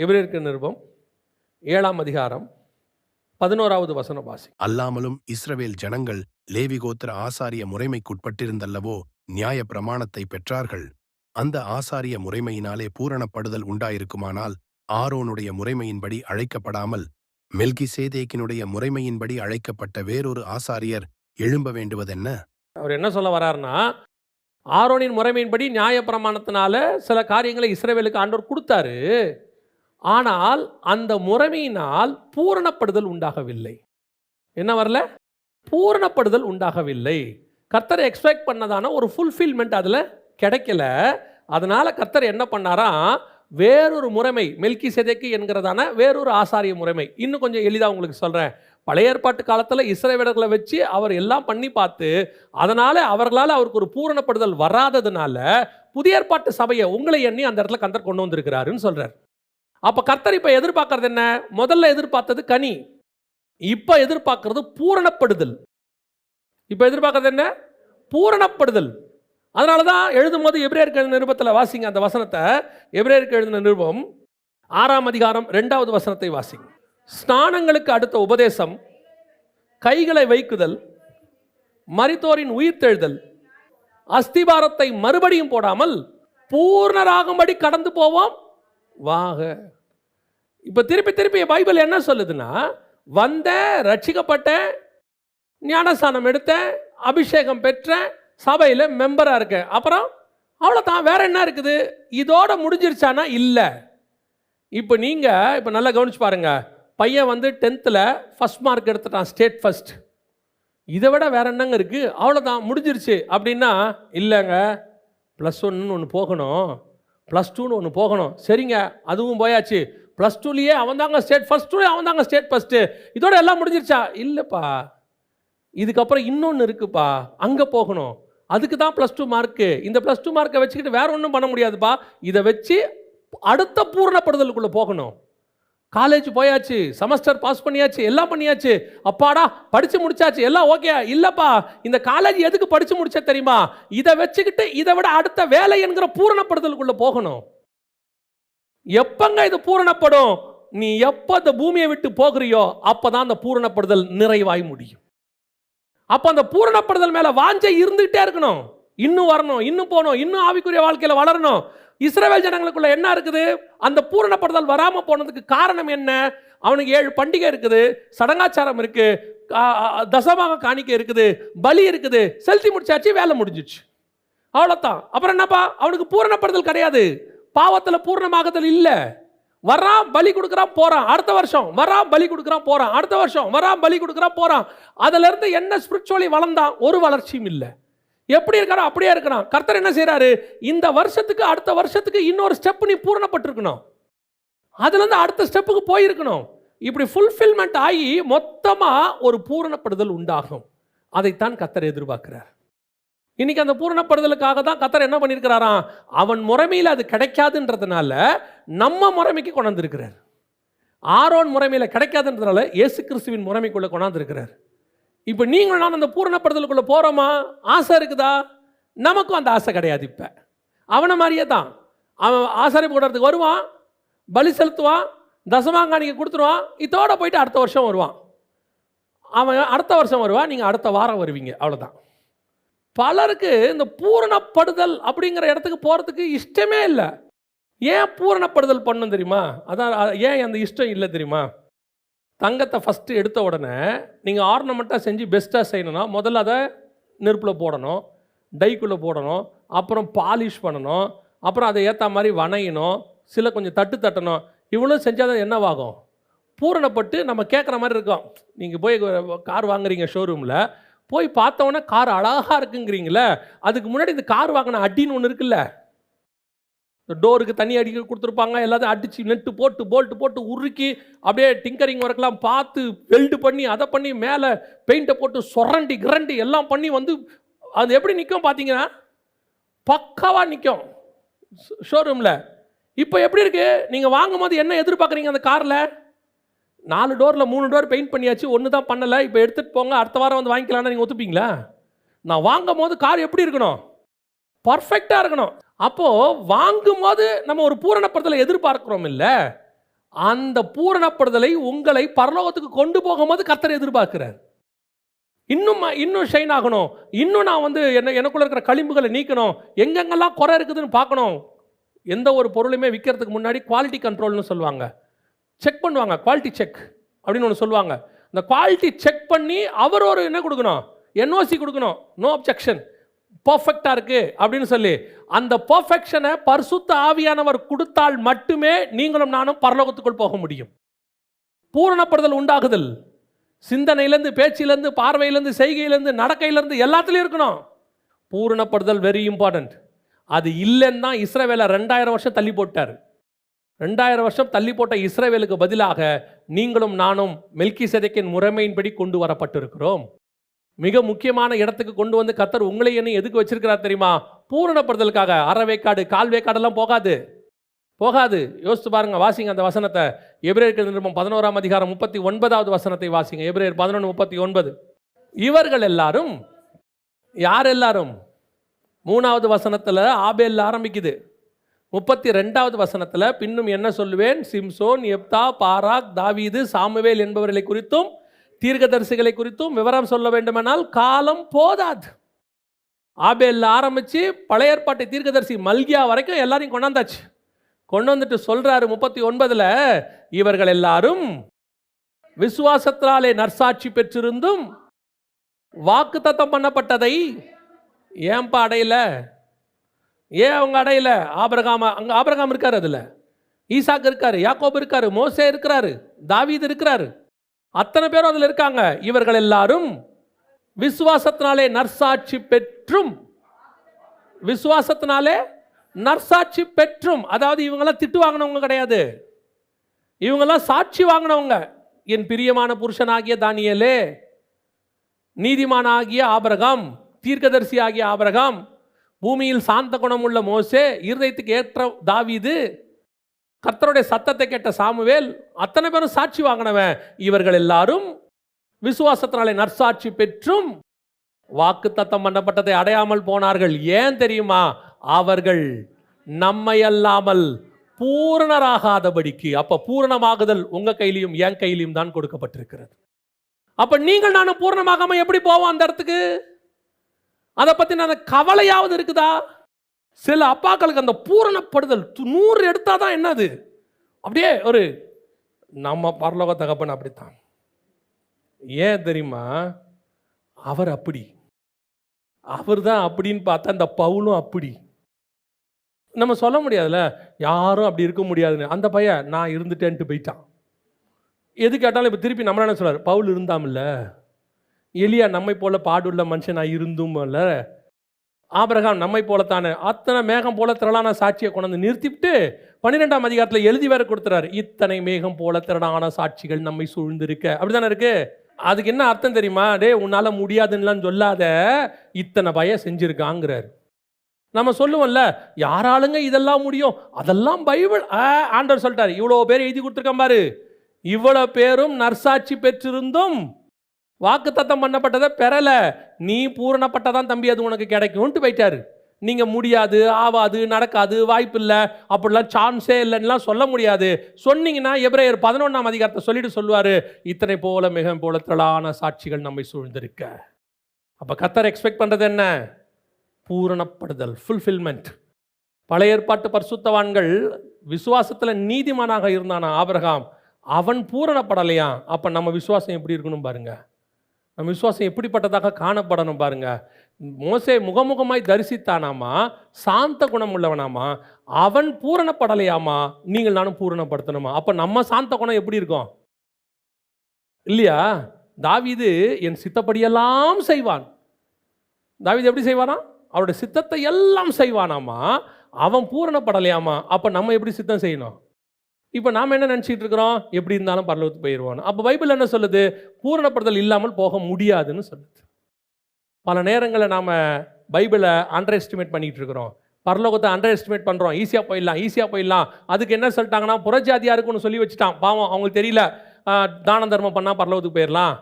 எபிரேயருக்கு நிருபம்? ஏழாம் அதிகாரம் பதினோராவது வசனம் வாசி அல்லாமலும் இஸ்ரவேல் ஜனங்கள் லேவி கோத்திர ஆசாரிய முறைமைக்குட்பட்டிருந்தல்லவோ நியாய பிரமாணத்தை பெற்றார்கள். அந்த ஆசாரிய முறைமையினாலே பூரணப்படுதல் உண்டாயிருக்குமானால் ஆரோனுடைய முறைமையின்படி அழைக்கப்படாமல் மெல்கிசேதேக்கினுடைய முறைமையின்படி அழைக்கப்பட்ட வேறொரு ஆசாரியர் எழும்ப வேண்டுவதென்ன? அவர் என்ன சொல்ல வராருன்னா ஆரோனின் முறைமையின்படி நியாயப்பிரமாணத்தினால சில காரியங்களை இஸ்ரவேலுக்கு ஆண்டவர் கொடுத்தாரு. ஆனால் அந்த முறைமையினால் பூரணப்படுதல் உண்டாகவில்லை. என்ன வரல? பூரணப்படுதல் உண்டாகவில்லை. கர்த்தர் எக்ஸ்பெக்ட் பண்ணதான ஒரு ஃபுல்ஃபில்மெண்ட் அதில் கிடைக்கல. அதனால் கர்த்தர் என்ன பண்ணாராம் வேறொரு முறைமை மெல்கி செதைக்கு என்கிறதான வேறொரு ஆசாரிய முறைமை. இன்னும் கொஞ்சம் எளிதாக உங்களுக்கு சொல்கிறேன் பழைய ஏற்பாட்டு காலத்தில் இஸ்ரவேலர்களை வச்சு அவர் எல்லாம் பண்ணி பார்த்து அதனால் அவர்களால் அவருக்கு ஒரு பூரணப்படுதல் வராததுனால புதிய ஏற்பாட்டு சபையை உங்களை எண்ணி அந்த இடத்துல கந்தர் கொண்டு வந்திருக்கிறாருன்னு சொல்கிறார் அப்போ கர்த்தர் இப்போ எதிர்பார்க்கறது என்ன? முதல்ல எதிர்பார்த்தது கனி. இப்போ எதிர்பார்க்கறது பூரணப்படுதல். இப்போ எதிர்பார்க்கறது என்ன? பூரணப்படுதல். அதனால தான் எழுதும் போது எபிரேயருக்கு எழுதின நிருபத்தில் வாசிங்க அந்த வசனத்தை. எபிரேயருக்கு எழுதின நிருபம் ஆறாம் அதிகாரம் ரெண்டாவது வசனத்தை வாசிங்க. ஸ்நானங்களுக்கு அடுத்த உபதேசம் கைகளை வைக்குதல் மரித்தோரின் உயிர்த்தெழுதல் அஸ்திபாரத்தை மறுபடியும் போடாமல் பூர்ணராகும்படி கடந்து போவோம் வாக. இப்போ திருப்பி திருப்பி பைபிள் என்ன சொல்லுதுன்னா வந்தேன் ரட்சிக்கப்பட்டேன் ஞானஸ்தானம் எடுத்தேன் அபிஷேகம் பெற்றேன் சபையில் மெம்பராக இருக்கேன் அப்புறம் அவ்வளோதான் வேற என்ன இருக்குது? இதோட முடிஞ்சிருச்சானா? இல்லை. இப்போ நீங்கள் இப்போ நல்லா கவனிச்சு பாருங்கள் பையன் வந்து டென்த்தில் ஃபஸ்ட் மார்க் எடுத்துட்டான் ஸ்டேட் ஃபஸ்ட் இதை விட வேற என்னங்க இருக்குது அவ்வளோதான் முடிஞ்சிருச்சு. அப்படின்னா இல்லைங்க. ப்ளஸ் ஒன்னு ஒன்று போகணும். ப்ளஸ் டூன்னு ஒன்று போகணும். சரிங்க. அதுவும் போயாச்சு. ப்ளஸ் டூலேயே அவன் தாங்க ஸ்டேட் ஃபஸ்ட் அவன் தாங்க ஸ்டேட் ஃபஸ்ட்டு இதோட எல்லாம் முடிஞ்சிருச்சா? இல்லைப்பா. இதுக்கப்புறம் இன்னொன்று இருக்குப்பா. அங்கே போகணும். அதுக்கு தான் ப்ளஸ் டூ மார்க்கு இந்த ப்ளஸ் டூ மார்க்கை வச்சுக்கிட்டு வேற ஒன்றும் பண்ண முடியாதுப்பா. இதை வச்சு அடுத்த பூரணப்படுதலுக்குள்ளே போகணும். காலேஜ் போயாச்சு செமஸ்டர் பாஸ் பண்ணியாச்சு எல்லாம் பண்ணியாச்சு. அப்பாடா படிச்சு முடிச்சாச்சு எல்லாம் ஓகே இல்லைப்பா இந்த காலேஜ் எதுக்கு படிச்சு முடிச்ச தெரியுமா? இதை வச்சுக்கிட்டு இதை விட அடுத்த வேலை என்கிற பூரணப்படுதலுக்குள்ளே போகணும். எப்பங்க இது பூரணப்படும்? நீ எப்போ இந்த பூமியை விட்டு போகிறியோ அப்பதான் அந்த பூரணப்படுதல் நிறைவாய் முடியும். அப்போ அந்த பூரணப்படுதல் மேலே வாஞ்சை இருந்துகிட்டே இருக்கணும். இன்னும் வரணும் இன்னும் போகணும் இன்னும் ஆவிக்குரிய வாழ்க்கையில வளரணும். இஸ்ரேவேல் ஜனங்களுக்குள்ள என்ன இருக்குது? அந்த பூரணப்படுதல் வராமல் போனதுக்கு காரணம் என்ன? அவனுக்கு ஏழு பண்டிகை இருக்குது சடங்காச்சாரம் இருக்கு தசமாக காணிக்கை இருக்குது பலி இருக்குது செலுத்தி முடிச்சாச்சு வேலை முடிஞ்சிச்சு. அவ்வளோதான் அப்புறம் என்னப்பா? அவனுக்கு பூரணப்படுதல் கிடையாது. பாவத்தில் பூர்ணமாகுதல் இல்லை. வர்றான் பலி கொடுக்குறான் போகிறான் அடுத்த வருஷம் வரான் பலி கொடுக்குறான் போகிறான் அடுத்த வருஷம் வரான் பலி கொடுக்குறான் போகிறான் அதுலேருந்து என்ன ஸ்பிரிச்சுவலி வளர்ந்தான்? ஒரு வளர்ச்சியும் இல்லை. எப்படி இருக்காரோ அப்படியே இருக்கிறான். கர்த்தர் என்ன செய்கிறாரு இந்த வருஷத்துக்கு அடுத்த வருஷத்துக்கு இன்னொரு ஸ்டெப் நீ பூரணப்பட்டிருக்கணும். அதுலேருந்து அடுத்த ஸ்டெப்புக்கு போயிருக்கணும். இப்படி ஃபுல்ஃபில்மெண்ட் ஆகி மொத்தமாக ஒரு பூரணப்படுதல் உண்டாகும். அதைத்தான் கத்தர் எதிர்பார்க்கிறார். இன்னைக்கு அந்த பூரணப்படுதலுக்காக தான் கத்தர் என்ன பண்ணியிருக்கிறாராம்? அவன் முறைமையில் அது கிடைக்காதுன்றதுனால நம்ம முறைமைக்கு கொண்டாந்துருக்கிறார். ஆரோன் முறைமையில் கிடைக்காதுன்றதுனால இயேசு கிறிஸ்துவின் முறைமைக்குள்ளே கொண்டாந்துருக்கிறார். இப்போ நீங்கள் நான் அந்த பூரணப்படுதலுக்குள்ளே போகிறோமா ஆசை இருக்குதா? நமக்கும் அந்த ஆசை கிடையாது இப்போ. அவனை மாதிரியே தான். அவன் ஆசாரி போடுறதுக்கு வருவான் பலி செலுத்துவான் தசமாங்காணிக்கு கொடுத்துருவான் இதோட போயிட்டு அடுத்த வருஷம் வருவான். அவன் அடுத்த வருஷம் வருவான் நீங்கள் அடுத்த வாரம் வருவீங்க அவ்வளோதான் பலருக்கு இந்த பூரணப்படுதல் அப்படிங்கிற இடத்துக்கு போகிறதுக்கு இஷ்டமே இல்லை. ஏன் பூரணப்படுதல் பண்ணணும் தெரியுமா? அதான் ஏன் அந்த இஷ்டம் இல்லை தெரியுமா? தங்கத்தை ஃபஸ்ட்டு எடுத்த உடனே நீங்கள் ஆர்னமெண்ட்டாக செஞ்சு பெஸ்ட்டாக செய்யணும்னா முதல்ல அதை நெருப்பில் போடணும் டைக்குள்ளே போடணும் அப்புறம் பாலிஷ் பண்ணணும் அப்புறம் அதை ஏற்ற மாதிரி வணையணும் சில கொஞ்சம் தட்டு தட்டணும். இவ்வளோ செஞ்சால் தான் என்னவாகும்? பூரணப்பட்டு நம்ம கேட்குற மாதிரி இருக்கும். நீங்கள் போய் கார் வாங்குறீங்க ஷோரூமில் போய் பார்த்தோன்னே கார் அழகாக இருக்குங்கிறீங்களே அதுக்கு முன்னாடி இந்த கார் வாங்கின அடின்னு ஒன்று இருக்குல்ல? டோருக்கு தண்ணி அடிக்க கொடுத்துருப்பாங்க எல்லாத்தையும் அடித்து நெட்டு போட்டு போல்ட்டு போட்டு உருக்கி அப்படியே டிங்கரிங் ஒர்க்லாம் பார்த்து வெல்டு பண்ணி அதை பண்ணி மேலே பெயிண்ட்டை போட்டு சொரண்டி கிரண்டி எல்லாம் பண்ணி வந்து அது எப்படி நிற்கும் பார்த்தீங்கன்னா பக்காவாக நிற்கும் ஷோரூமில் இப்போ எப்படி இருக்குது நீங்கள் வாங்கும் போது என்ன எதிர்பார்க்குறீங்க அந்த காரில்? நாலு டோரில் மூணு டோர் பெயிண்ட் பண்ணியாச்சு ஒன்று தான் பண்ணலை இப்போ எடுத்துகிட்டு போங்க அடுத்த வாரம் வந்து வாங்கிக்கலாம்னு நீங்கள் ஒத்துப்பீங்களா? நான் வாங்கும் போது கார் எப்படி இருக்கணும்? பர்ஃபெக்டாக இருக்கணும். அப்போது வாங்கும் போது நம்ம ஒரு பூரணப்படுதலை எதிர்பார்க்குறோம் இல்லை அந்த பூரணப்படுதலை உங்களை பரலோகத்துக்கு கொண்டு போகும்போது கர்த்தர் எதிர்பார்க்கிறார். இன்னும் இன்னும் ஷைன் ஆகணும். இன்னும் நான் வந்து என்ன எனக்குள்ளே இருக்கிற களிம்புகளை நீக்கணும். எங்கெங்கெல்லாம் குறை இருக்குதுன்னு பார்க்கணும். எந்த ஒரு பொருளையுமே விற்கிறதுக்கு முன்னாடி குவாலிட்டி கண்ட்ரோல்னு சொல்லுவாங்க. செக் பண்ணுவாங்க குவாலிட்டி செக் அப்படின்னு ஒன்று சொல்லுவாங்க. இந்த குவாலிட்டி செக் பண்ணி அவர் ஒரு என்ன கொடுக்கணும்? என்ஓசி கொடுக்கணும். நோ அப்ஜெக்ஷன் பர்ஃபெக்டாக இருக்குது அப்படின்னு சொல்லி அந்த பர்ஃபெக்ஷனை பரிசுத்த ஆவியானவர் கொடுத்தால் மட்டுமே நீங்களும் நானும் பரலோகத்துக்குள் போக முடியும். பூரணப்படுதல் உண்டாகுதல். சிந்தனையிலேருந்து பேச்சிலேருந்து பார்வையிலேருந்து செய்கையிலேருந்து நடக்கையிலேருந்து எல்லாத்துலேயும் இருக்கணும். பூரணப்படுதல் வெரி இம்பார்ட்டண்ட் அது இல்லைன்னு தான் இஸ்ரேவேலை ரெண்டாயிரம் வருஷம் தள்ளி போட்டார். ரெண்டாயிரம் வருஷம் தள்ளி போட்ட இஸ்ரேவேலுக்கு பதிலாக நீங்களும் நானும் மெல்கி செதைக்கின் முறைமையின்படி கொண்டு வரப்பட்டிருக்கிறோம். மிக முக்கியமான இடத்துக்கு கொண்டு வந்து கத்தர் உங்களை என்ன எதுக்கு வச்சிருக்கிறார் தெரியுமா? பூரணப்படுதலுக்காக. அறவேக்காடு வேக்காடு கால் வேக்காடெல்லாம் போகாது. போகாது. யோசித்து பாருங்க வாசிங்க அந்த வசனத்தை. எபிரேயர்கள் நிருபம் பதினோராம் அதிகாரம் முப்பத்தி ஒன்பதாவது வசனத்தை வாசிங்க. எபிரேயர் பதினொன்று முப்பத்தி ஒன்பது. இவர்கள் எல்லாரும் யார் எல்லாரும்? மூணாவது வசனத்தில் ஆபேல் ஆரம்பிக்குது. முப்பத்தி ரெண்டாவது வசனத்தில் பின்னும் என்ன சொல்லுவேன்? சிம்சோன் எப்தா பாராக் தாவீது சாமுவேல் என்பவர்களை குறித்தும் தீர்க்கதரிசிகளை குறித்தும் விவரம் சொல்ல வேண்டுமானால் காலம் போதாது. ஆபேல்ல ஆரம்பித்து பழைய ஏற்பாட்டை தீர்க்கதரிசி மல்கியா வரைக்கும் எல்லாரையும் கொண்டாந்தாச்சு. கொண்டு வந்துட்டு சொல்கிறாரு முப்பத்தி ஒன்பதில் இவர்கள் எல்லாரும் விசுவாசத்தினாலே நற்சாட்சி பெற்றிருந்தும் வாக்குத்தத்தம் பண்ணப்பட்டதை ஏன்பா அடையல? ஏன் அவங்க அடையில? ஆபரகாம அங்கே ஆபரகாம் இருக்கார் அதில். ஈசாக்கு இருக்காரு யாக்கோப் இருக்காரு மோசே இருக்கிறாரு தாவீது இருக்கிறாரு. அத்தனை பேரும் அதில் இருக்காங்க. இவர்கள் எல்லாரும் விசுவாசத்தினாலே நற்சாட்சி பெற்றும். விசுவாசத்தினாலே நற்சாட்சி பெற்றும். அதாவது இவங்கெல்லாம் திட்டு வாங்கினவங்க கிடையாது. இவங்கெல்லாம் சாட்சி வாங்கினவங்க. என் பிரியமான புருஷனாகிய நீதிமானம் ஆகிய ஆபரகம் தீர்க்கதரிசி ஆகிய ஆபரகம் பூமியில் சாந்த குணமுள்ள மோசே இருதயத்துக்கு ஏற்ற தாவிது கர்த்தருடைய சத்தத்தை கேட்ட சாமுவேல் அத்தனை பேரும் சாட்சி வாங்கினவன். இவர்கள் எல்லாரும் விசுவாசத்தினாலே நற்சாட்சி பெற்றும் வாக்கு தத்தம் பண்ணப்பட்டதை அடையாமல் போனார்கள். ஏன் தெரியுமா? அவர்கள் நம்மை அல்லாமல் பூரணராகாதபடிக்கு அப்போ பூரணமாகுதல் உங்கள் கையிலையும் என் கையிலையும் தான் கொடுக்கப்பட்டிருக்கிறது. அப்போ நீங்கள் நானும் பூரணமாகாமல் எப்படி போவோம் அந்த இடத்துக்கு? அதை பற்றி அந்த கவலையாவது இருக்குதா? சில அப்பாக்களுக்கு அந்த பூரணப்படுதல் து- நூறு எடுத்தாதான் என்னது? அப்படியே ஒரு நம்ம பரலோக தகப்பன் அப்படித்தான். ஏன் தெரியுமா? அவர் அப்படி. அவர் தான் அப்படின்னு பார்த்தா இந்த பவுலும் அப்படி. நம்ம சொல்ல முடியாதுல்ல? யாரும் அப்படி இருக்க முடியாதுன்னு. அந்த பையன் நான் இருந்துட்டேன்ட்டு போயிட்டான். எது கேட்டாலும் இப்போ திருப்பி நம்மளான சொல்கிறார் பவுல் இருந்தாமில்ல. எலியா நம்மை போல பாடுள்ள மனுஷனா இருந்தும்ல ஆபரகாம் நம்மை போலத்தானே அத்தனை மேகம் போல திரளான சாட்சியை கொண்டு வந்து நிறுத்திவிட்டு பன்னிரெண்டாம் அதிகாரத்தில் எழுதி வேற கொடுத்துறாரு. இத்தனை மேகம் போல திரளான சாட்சிகள் நம்மை சூழ்ந்திருக்க. அப்படிதானே இருக்கு? அதுக்கு என்ன அர்த்தம் தெரியுமா? டே உன்னால் முடியாதுன்னுலாம் சொல்லாத இத்தனை பய செஞ்சிருக்காங்கிறாரு. நம்ம சொல்லுவோம்ல யாராலுங்க இதெல்லாம் முடியும்? அதெல்லாம் பைபிள். ஆ, ஆண்டவர் சொல்லிட்டாரு இவ்வளோ பேர் எழுதி கொடுத்துருக்கேன் பாரு. இவ்வளோ பேரும் நர்சாட்சி பெற்றிருந்தும் வாக்குத்தத்தம் பண்ணப்பட்டதை பெறலை. நீ பூரணப்பட்டதான் தம்பி அது உனக்கு கிடைக்கும்ட்டு போயிட்டாரு. நீங்கள் முடியாது ஆவாது நடக்காது வாய்ப்பில்லை அப்படிலாம் சான்ஸே இல்லைன்னுலாம் சொல்ல முடியாது. சொன்னீங்கன்னா எப்ரேயர் பதினொன்றாம் அதிகாரத்தை சொல்லிட்டு சொல்லுவார் இத்தனை போல மிக போல திரளான சாட்சிகள் நம்மை சூழ்ந்திருக்க. அப்போ கத்தர் எக்ஸ்பெக்ட் பண்ணுறது என்ன? பூரணப்படுதல் ஃபுல்ஃபில்மெண்ட் பழைய ஏற்பாட்டு பரிசுத்தவான்கள் விசுவாசத்தில் நீதிமானாக இருந்தானா ஆபரகாம்? அவன் பூரணப்படலையா? அப்போ நம்ம விசுவாசம் எப்படி இருக்கணும் பாருங்கள் நம்ம விசுவாசம் எப்படிப்பட்டதாக காணப்படணும் பாருங்கள் மோசே முகமுகமாய் தரிசித்தானாமா? சாந்த குணம் உள்ளவனாமா? அவன் பூரணப்படலையாமா நீங்கள் நானும் பூரணப்படுத்தணுமா? அப்போ நம்ம சாந்த குணம் எப்படி இருக்கும்? இல்லையா? தாவிது என் சித்தப்படியெல்லாம் செய்வான். தாவிது எப்படி செய்வானா? அவருடைய சித்தத்தை எல்லாம் செய்வானாமா? அவன் பூரணப்படலையாமா அப்போ நம்ம எப்படி சித்தம் செய்யணும்? இப்போ நாம் என்ன நினச்சிட்டு இருக்கிறோம்? எப்படி இருந்தாலும் பரலோகத்துக்கு போயிடுவோம் அப்போ பைபிள் என்ன சொல்லுது? பூரணப்படுதல் இல்லாமல் போக முடியாதுன்னு சொல்லுது. பல நேரங்களில் நாம் பைபிளை அண்டர் எஸ்டிமேட் பண்ணிகிட்டு இருக்கிறோம். பரலோகத்தை அண்டர் எஸ்டிமேட் பண்ணுறோம் ஈஸியாக போயிடலாம் ஈஸியாக போயிடலாம். அதுக்கு என்ன சொல்லிட்டாங்கன்னா புறஜாதியாக இருக்குன்னு சொல்லி வச்சுட்டான். பாவம் அவங்களுக்கு தெரியல. தான தர்மம் பண்ணால் பரலோகத்துக்கு போயிடலாம்.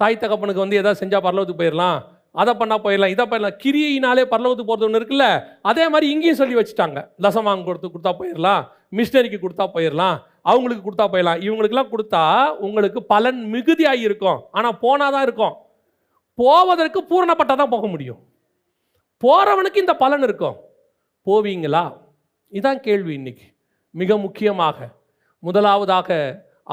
தாய் தகப்பனுக்கு வந்து எதாவது செஞ்சால் பரலோகத்துக்கு போயிடலாம். அதை பண்ணால் போயிடலாம் இதை போயிடலாம் கிரியினாலே பரலோகத்துக்கு போகிறது ஒன்று இருக்குல்ல? அதே மாதிரி இங்கேயும் சொல்லி வச்சுட்டாங்க. தசம் வாங்க கொடுத்து கொடுத்தா போயிடலாம். மிஷினரிக்கு கொடுத்தா போயிடலாம் அவங்களுக்கு கொடுத்தா போயிடலாம் இவங்களுக்கெல்லாம் கொடுத்தா உங்களுக்கு பலன் மிகுதியாக இருக்கும். ஆனால் போனால் தான் இருக்கும். போவதற்கு பூரணப்பட்டா தான் போக முடியும். போகிறவனுக்கு இந்த பலன் இருக்கும். போவீங்களா? இதான் கேள்வி இன்னைக்கு. மிக முக்கியமாக முதலாவதாக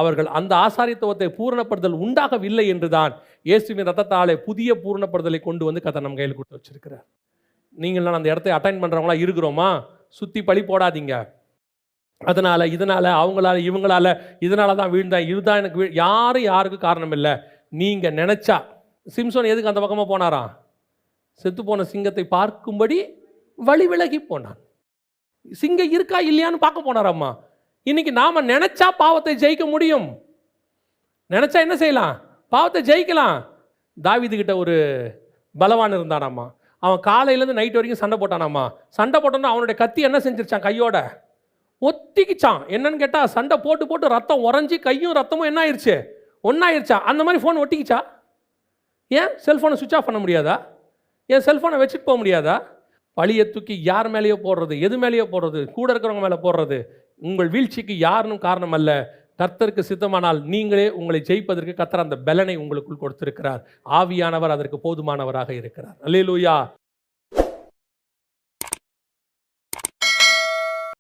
அவர்கள் அந்த ஆசாரியத்துவத்தை பூரணப்படுதல் உண்டாகவில்லை என்றுதான் இயேசுவின் ரத்தத்தாலே புதிய பூரணப்படுதலை கொண்டு வந்து கதை நம்ம கையில் கொடுத்து வச்சிருக்கிறார். நான் அந்த இடத்தை அட்டைன் பண்ணுறவங்களா இருக்கிறோமா? சுற்றி பழி போடாதீங்க. அதனால் இதனால் அவங்களால இவங்களால இதனால தான் வீழ்ந்தேன் இதுதான் எனக்கு வீழ் யாரும் யாருக்கும் காரணம் இல்லை நீங்கள் நினச்சா சிம்சோன் எதுக்கு அந்த பக்கமாக போனாராம்? செத்து போன சிங்கத்தை பார்க்கும்படி வழி விலகி போனான். சிங்கம் இருக்கா இல்லையான்னு பார்க்க போனாராம்மா. இன்னைக்கு நாம் நினச்சா பாவத்தை ஜெயிக்க முடியும். நினச்சா என்ன செய்யலாம்? பாவத்தை ஜெயிக்கலாம். தாவிதுகிட்ட ஒரு பலவான் இருந்தானாம்மா. அவன் காலையிலேருந்து நைட் வரைக்கும் சண்டை போட்டானாம்மா. சண்டை போட்டோன்னா அவனுடைய கத்தி என்ன செஞ்சிருச்சான் கையோட. ஒத்திக்கிச்சான். என்னன்னு கேட்டால் சண்டை போட்டு போட்டு ரத்தம் உறைஞ்சி கையும் ரத்தமும் என்ன ஆயிடுச்சு ஒன்றாயிருச்சா அந்த மாதிரி ஃபோன் ஒட்டிக்கிச்சா? ஏன்? செல்ஃபோனை சுவிச் ஆஃப் பண்ண முடியாதா? ஏன் செல்ஃபோனை வச்சுட்டு போக முடியாதா? பழியை தூக்கி யார் மேலேயோ போடுறது எது மேலேயோ போடுறது கூட இருக்கிறவங்க மேலே போடுறது உங்கள் வீழ்ச்சிக்கு யாருன்னு காரணம் அல்ல கர்த்தருக்கு சித்தமானால் நீங்களே உங்களை ஜெயிப்பதற்கு கர்த்தர் அந்த பலனை உங்களுக்குள் கொடுத்திருக்கிறார். ஆவியானவர் அதற்கு போதுமானவராக இருக்கிறார். அல்லேலூயா